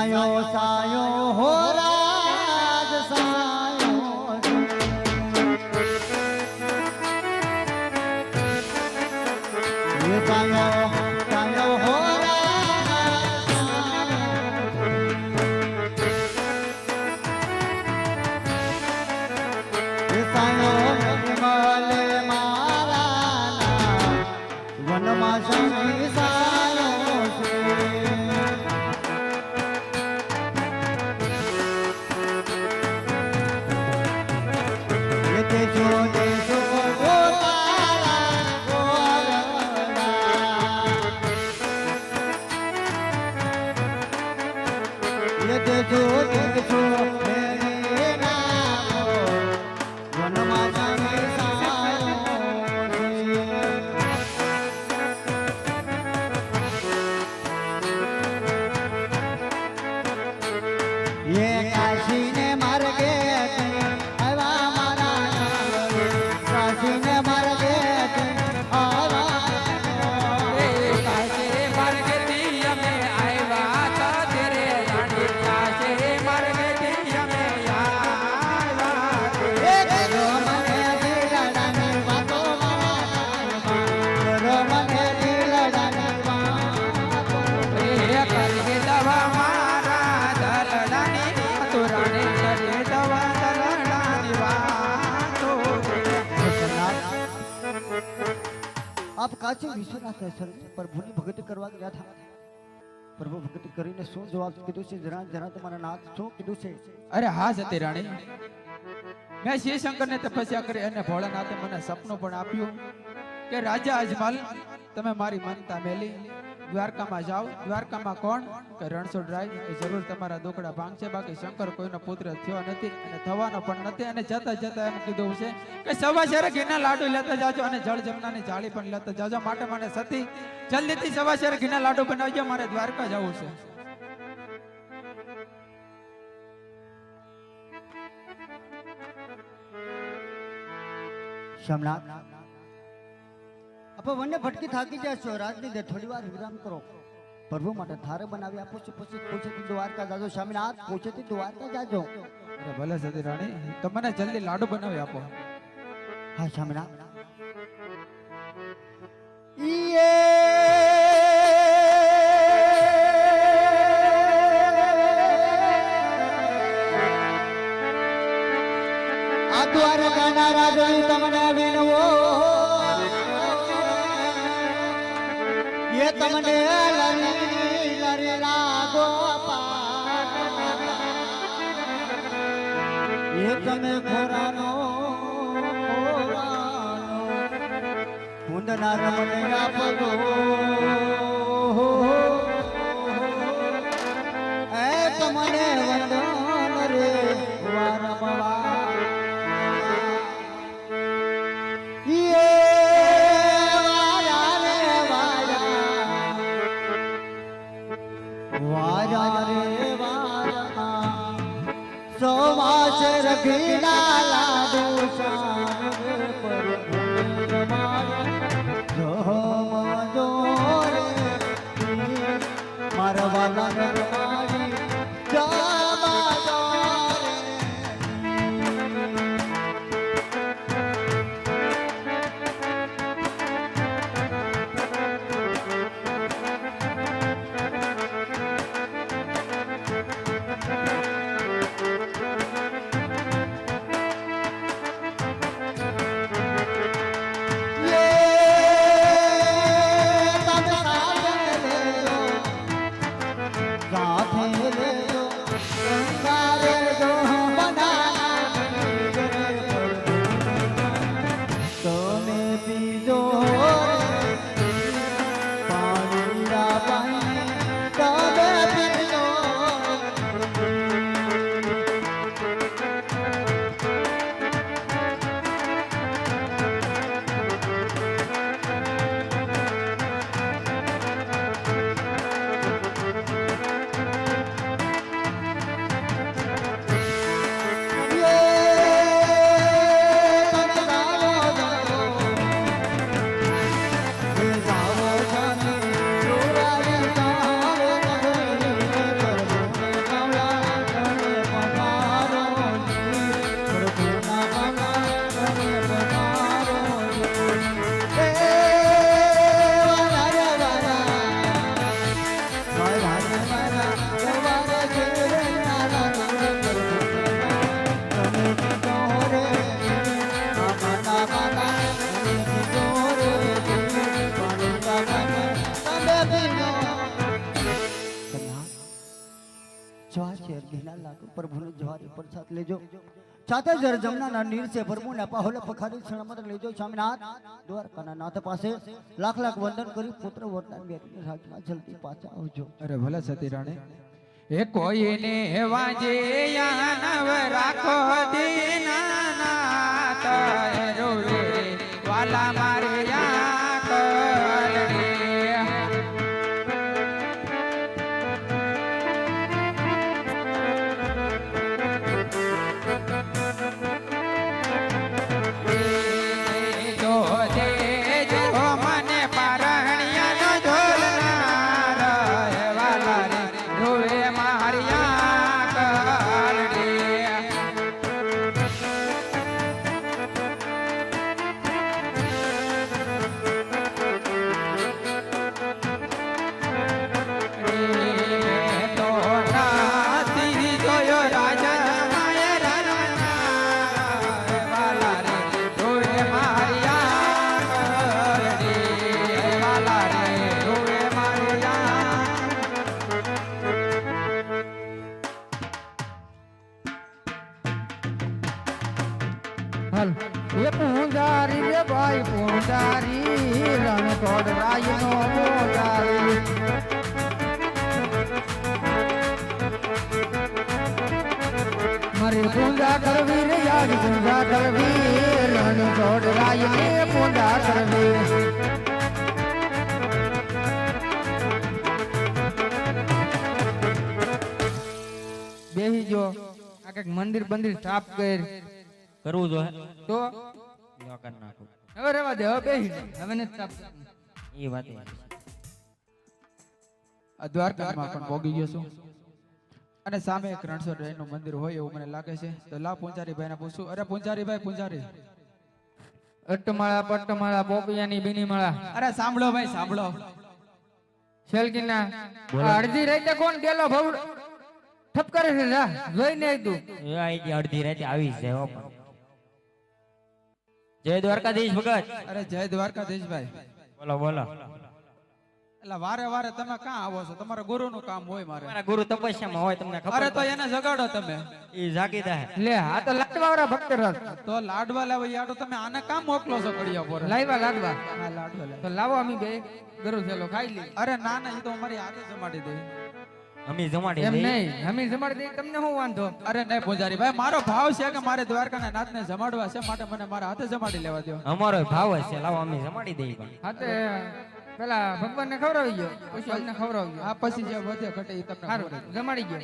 સાયો સાયો હો રાજ સાયો. સાયો આપ કાચે વિશ્વનાથ સર. પ્રભુની ભગત કરવા ગયા હતા પ્રભુ ભગત કરીને શું જવાબ કીધું છે? જરા જરા તમારા નાથ શું કીધું છે? અરે, હા, સતી રાણી. મેં શિવશંકરને તપસ્યા કરી અને ભોળાનાથે મને સપનું પણ આપ્યું કે, રાજા અજમલ, તમે મારી માનતા મેલી. દ્વારકામાં જાઓ. દ્વારકામાં કોણ? કે રણછોડરાય એ જરૂર તમારા દુકડા ભાંગશે. બાકી શંકર કોઈનો પુત્ર થયો નથી અને થવાનો પણ નથી. અને જતા જતા એમ કીધું છે કે સવા શેરે ઘીના લાડુ લેતા જાજો અને જળ જમનાની જાળી પણ લેતા જાજો. માટે મને સતી, જલ્દીથી સવા શેરે ઘીના લાડુ બનાવજો. મારે દ્વારકા જવું છે. શમનાથ આપણે વન્ય ભટકી થાકી છો. રાજની દે થોડી વાર વિરામ કરો. પ્રભુ માટે થારે બનાવી આપો છો. પછી પૂછેથી દ્વારકા જાજો. સ્વામિનાથ પૂછેથી દ્વારકા જાજો. અરે ભલે સતી રાણી તમને જલ્દી લાડુ બનાવી આપો. હા સ્વામિનાથ આ દ્વારકાના રાજવી તમને વિનવો. તમને લરી લરી લાગો એ તમે ખોરાનો ખોરાનો કુંદના આપો એ તમને મારા સાથે જર જમનાના નીર છે પ્રભુને પાહોલ પખારી ક્ષણમત લેજો સ્વામિનાથ. દ્વારકાના નાથ પાસે લાખ લાખ વંદન કરી પુત્ર વરદાન મેળવીને રાજમાં જલ્દી પાછા આવજો. અરે ભલે સતી રાણી એ કોઈને વાજે યાનવ રાખો દીનાનાથ રોવે વાલા મારે યા પૂંજા કરવી રે યાદ પૂજા કરવી રણ તોડરાય ને પૂજા કરવી બેહી જો આ કંઈક મંદિર બંદિર સાફ કર. કરવું જો તો? લ્યો નાખો. હવે રેવા દે હવે બેહી હવે ને સાફ એ વાત દ્વારકામાં પણ ભોગી ગયો છું. અને સામે એક રણછોડનું મંદિર હોય એવું મને લાગે છે. તો લા પૂંજારી ભાઈને પૂછું. અરે પૂંજારી ભાઈ પૂંજારી. અટમાળા પટમાળા પોપિયાની બીનીમાળા. અરે સાંભળો ભાઈ સાંભળો. શેલકીના અડધી રાતે કોણ ગેલો ભવ ઠપ કરે છે? જા જોઈને આય એ આઈ અડધી રાતે આવી છે જાય હો જય દ્વારકાધીશ ભગત. અરે જય દ્વારકાધીશ ભાઈ. બોલો બોલો. એટલે વારે વારે તમે ક્યાં આવો છો? તમારા ગુરુનું કામ હોય મારે. મારા ગુરુ તપસ્યામાં હોય તમને અરે તો એને જગાડો તમે. એ જાગી જાય. લે આ તો લાડવાવાળા ભક્ત રસ. તો લાડવા લાવો યાડો તમે આને કામ મોકલો છો કડિયા પર? લાવ્યા લાડવા. હા લાડવા લાવો. તો લાવો અમે બે ગરુ થેલો ખાઈ લી અરે ના ના એ તો અમારી હાથે જમાડી દે. અમે જમાડી એમ નહીં અમે જમાડી દઈએ તમને શું વાંધો? અરે નહીં પૂજારી ભાઈ મારો ભાવ છે કે મારે દ્વારકાના નાથને જમાડવા છે માટે મને મારા હાથે જમાડી લેવા દો અમારો ભાવ છે લાવો અમે જમાડી દઈએ પણ. હાથે પેલા ભગવાનને ખવડાવી ગયો. પછી અમને ખવડાવી ગયો. આ પછી જે વધે ઘટે એ તમને સારું જમાડી ગયો.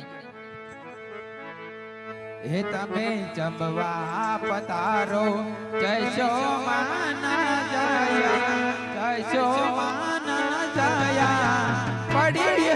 હે તમે જમવા પતારો જયશો માના જયા જયશો માના જયા. પડી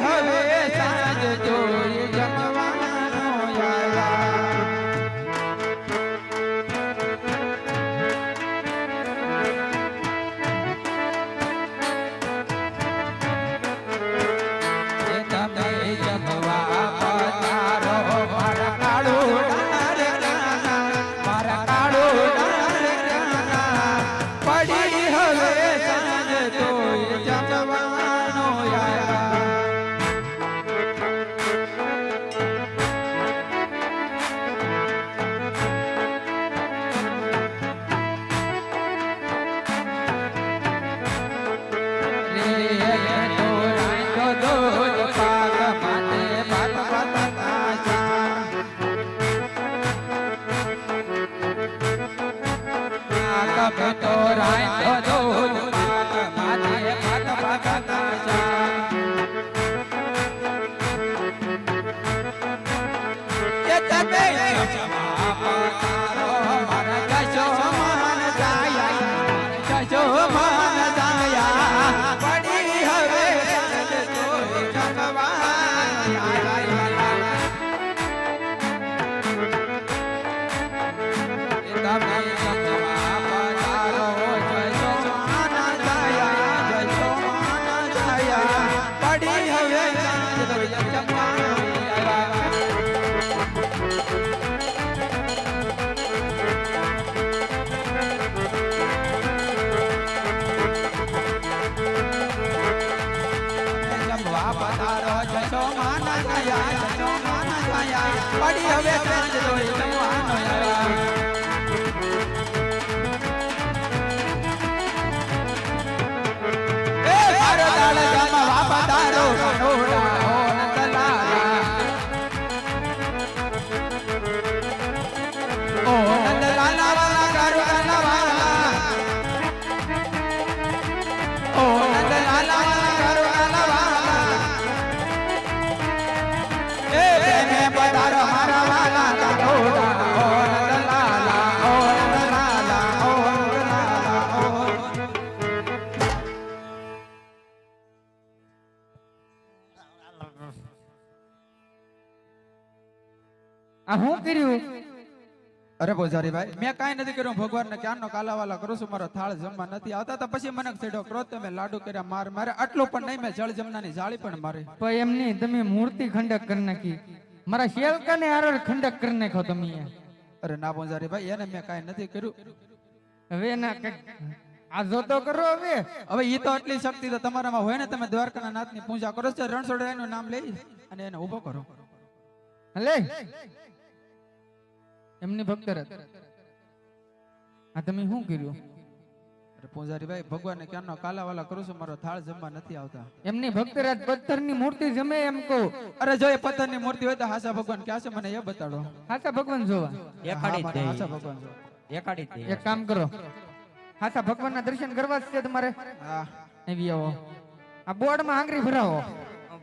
પડી આ શું કર્યું? અરે પૂજારી ભાઈ મેં કાંઈ નથી કર્યું ભગવાનને ક્યાંનો કાલાવાલા કરું છું મારો થાળ જમવા નથી આવતા. તો પછી મને છેડો ક્રોધ તમે લાડુ કર્યા માર મારે. આટલું પણ નહીં મેં જળ જમનાની જાળી પણ મારી. પણ એમની તમે મૂર્તિ ખંડક કરી નાખી. મારા શેલકાને આરર ખંડક કરી નાખો તમે અરે ના પૂજારી ભાઈ એને મેં કાંઈ નથી કર્યું. હવે ના આ આ જોતો કરો હવે. હવે ઈ તો એટલી શક્તિ તો તમારામાં હોય ને તમે દ્વારકાના નાથની પૂજા કરો છો રણછોડરાયનું નામ લઈ અને એને ઊભો કરો. લે. એમની ભક્ત આ તમે શું કર્યું? અરે પૂજારી ભાઈ ભગવાનને ક્યાંનો કાલાવાલા કરું છું મારો થાળ જમવા નથી આવતા. એમની ભક્તરાજ પથ્થરની મૂર્તિ જમે એમ કહો. અરે જો એ પથ્થરની મૂર્તિ હોય તો હાસા ભગવાન ક્યાં છે મને એ બતાડો. હાસા ભગવાન જોવા. એકાડી દે હાસા ભગવાન જો એકાડી દે એક કામ કરો. હાચા ભગવાનના દર્શન કરવા જ છે તમારે. હા. આવી આવો. આ બોર્ડમાં આંગળી ભરાવો.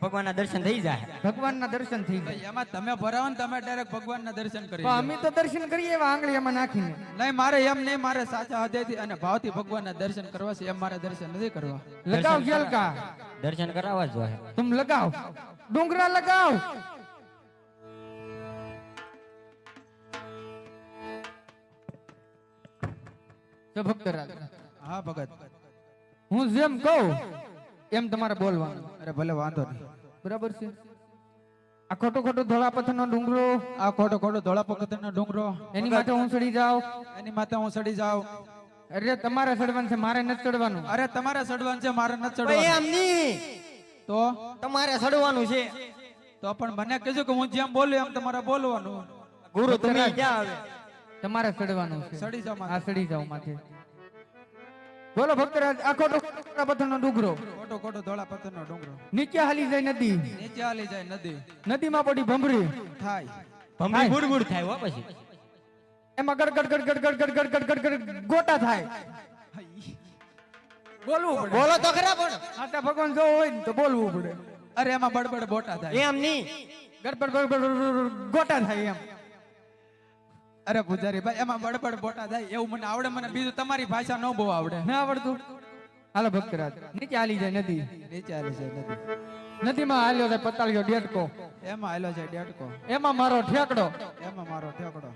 ભગવાનના દર્શન થઈ જાય. ભગવાનના દર્શન થઈ જાય. એમાં તમે ભરાવો ને તમે ડાયરેક્ટ ભગવાનના દર્શન કરી અમે તો દર્શન કરીએ એવા આંગળી એમાં નાખીને. નહીં મારે એમ નહીં મારે સાચા હૃદયથી અને ભાવથી ભગવાનના દર્શન કરવા છે એમ મારે દર્શન નથી કરવા. લગાવ જલકા દર્શન કરાવવા જ જોઈએ તું લગાવ. ડુંગરા લગાવ. ભક્ત હા ભગત. હું જેમ કહું એમ તમારે બોલવાનું. અરે ભલે વાંધો નહીં. બરાબર છે. આ ખોટો ખોટો ધોળા પથ્થરનો ડુંગરો. આ ખોટો ખોટો ધોળા પથ્થરનો ડુંગરો. એની માથે હું સડી જાવ એની માથે હું સડી જાવ અરે તમારે સડવાનું છે મારે નથી ચડવાનું અરે તમારે સડવાનું છે મારે નથી ચડવાનું એમ નહીં. તો? તમારે સડવાનું છે. તો પણ મને કહેજો કે હું જેમ બોલું એમ તમારે બોલવાનું. ગુરુ તમે ક્યાં આવે? તમારે ચડવાનું છે. સડી જાવ સડી આ ચડી જાવ માથે. બોલો ભક્તરાજ આખો ડુંગરા પથ્થરનો ડુંગરો. કોટો કોટો ધોળા પથ્થરનો ડુંગરો. નીચે હાલી જાય નદી. નીચે હાલી જાય નદી. નદીમાં પડી ભમરી. થાય. ભમરી ગુડગુડ થાય હો પછી. એમાં ગડગડ ગડગડ ગડગડ ગડગડ ગડગડ ગોટા થાય. બોલવું પડે. બોલો તો ખરા પણ. હા ભગવાન જો હોય ને તો બોલવું પડે. અરે એમાં બડબડ ગોટા થાય. એમ નહીં. ગડબડ ગોટા થાય એમ. અરે પૂજારી ભાઈ એમાં બડબડ બોટા થાય એવું મને આવડે મને બીજું તમારી ભાષા ન બહુ આવડે. ના આવડતું? હાલો ભક્તરાજ નીચે હાલી જાય નદી. નીચે હાલી જાય નદી. નદીમાં હાલ્યો છે પતાળ્યો ડેટકો એમાં હાલ્યો છે ડેટકો એમાં મારો ઠેકડો. એમાં મારો ઠેકડો.